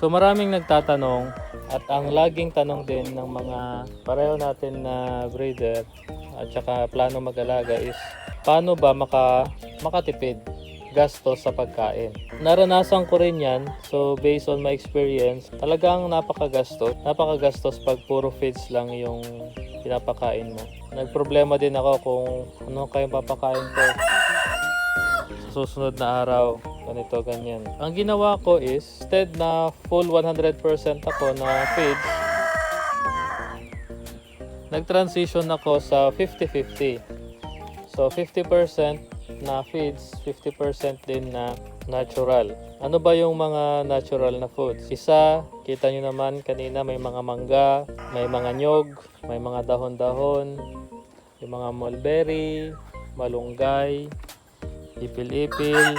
So maraming nagtatanong at ang laging tanong din ng mga pareho natin na breeder at saka plano mag-alaga is paano ba maka, makatipid gasto sa pagkain. Naranasan ko rin yan. So based on my experience, talagang napakagastos. Napakagastos pag puro feeds lang yung pinapakain mo. Nagproblema din ako kung ano kayong papakain ko sa susunod na araw. Ganito, ganyan. Ang ginawa ko is, instead na full 100% ako na feeds, nag-transition ako sa 50-50. So, 50% na feeds, 50% din na natural. Ano ba yung mga natural na foods? Isa, kita nyo naman kanina may mga mangga, may mga nyog, may mga dahon-dahon, yung mga mulberry, malunggay, ipil-ipil,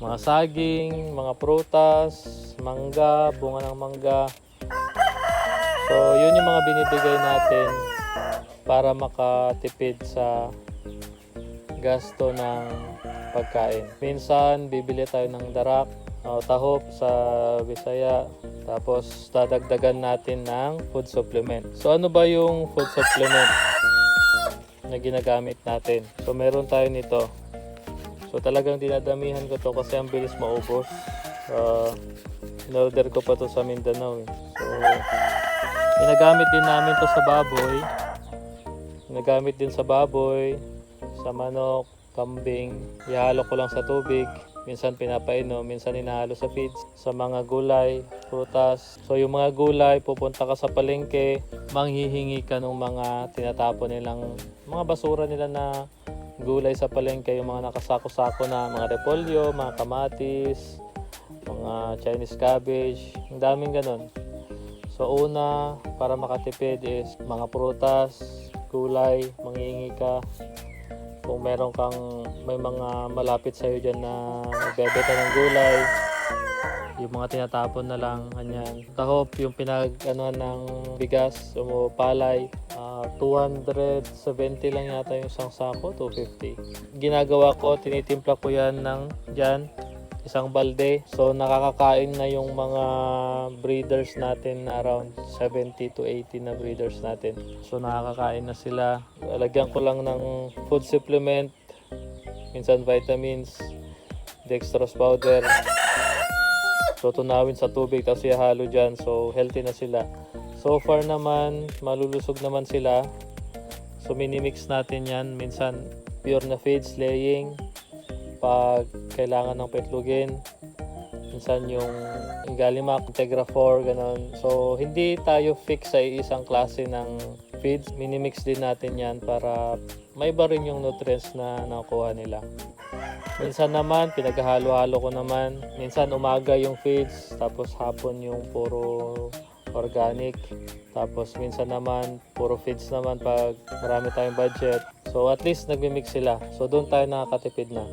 mga saging, mga prutas, mangga, bunga ng mangga. So, yun yung mga binibigay natin para makatipid sa gasto ng pagkain. Minsan, bibili tayo ng darak, o tahop sa Bisaya, tapos dadagdagan natin ng food supplement. So, ano ba yung food supplement na ginagamit natin? So, meron tayo nito. So talagang dinadamihan ko to kasi ang bilis maubos. Uh, in-order ko pa to sa Mindanao. Eh. So ginagamit din namin to sa baboy. Ginagamit din sa baboy, sa manok, kambing. Ihalo ko lang sa tubig. Minsan pinapainom, minsan inahalo sa feeds. Sa mga gulay, prutas. So yung mga gulay, pupunta ka sa palengke, manghihingi ka ng mga tinatapon nilang mga basura nila na gulay sa palengke, yung mga nakasako-sako na mga repolyo, mga kamatis, mga Chinese cabbage, ang daming ganun. So una, para makatipid is mga prutas, gulay, mangingi ka. Kung meron kang, may mga malapit sa'yo dyan na nagbebeta ng gulay, yung mga tinatapon na lang, kanyan. Tahop, yung pinag, ano, ng bigas, o palay, ah, 270 lang yata yung isang sako, 250. Ginagawa ko, tinitimpla ko yan ng dyan, isang balde. So nakakakain na yung mga breeders natin na around 70 to 80 na breeders natin. So nakakakain na sila. Lagyan ko lang ng food supplement, minsan vitamins, dextrose powder. So tunawin sa tubig tapos ihalo dyan. So healthy na sila. So far naman, malulusog naman sila. So minimix natin yan. Minsan pure na feeds, laying. Pag kailangan ng petlugin. Minsan yung Igalimac, Integra 4, ganun. So hindi tayo fix sa isang klase ng feeds. Minimix din natin yan para may iba rin yung nutrients na nakuha nila. Minsan naman, pinaghalo-halo ko naman. Minsan umaga yung feeds, tapos hapon yung puro organic. Tapos minsan naman, puro feeds naman pag marami tayong budget. So at least nagmi-mix sila. So doon tayo nakakatipid na.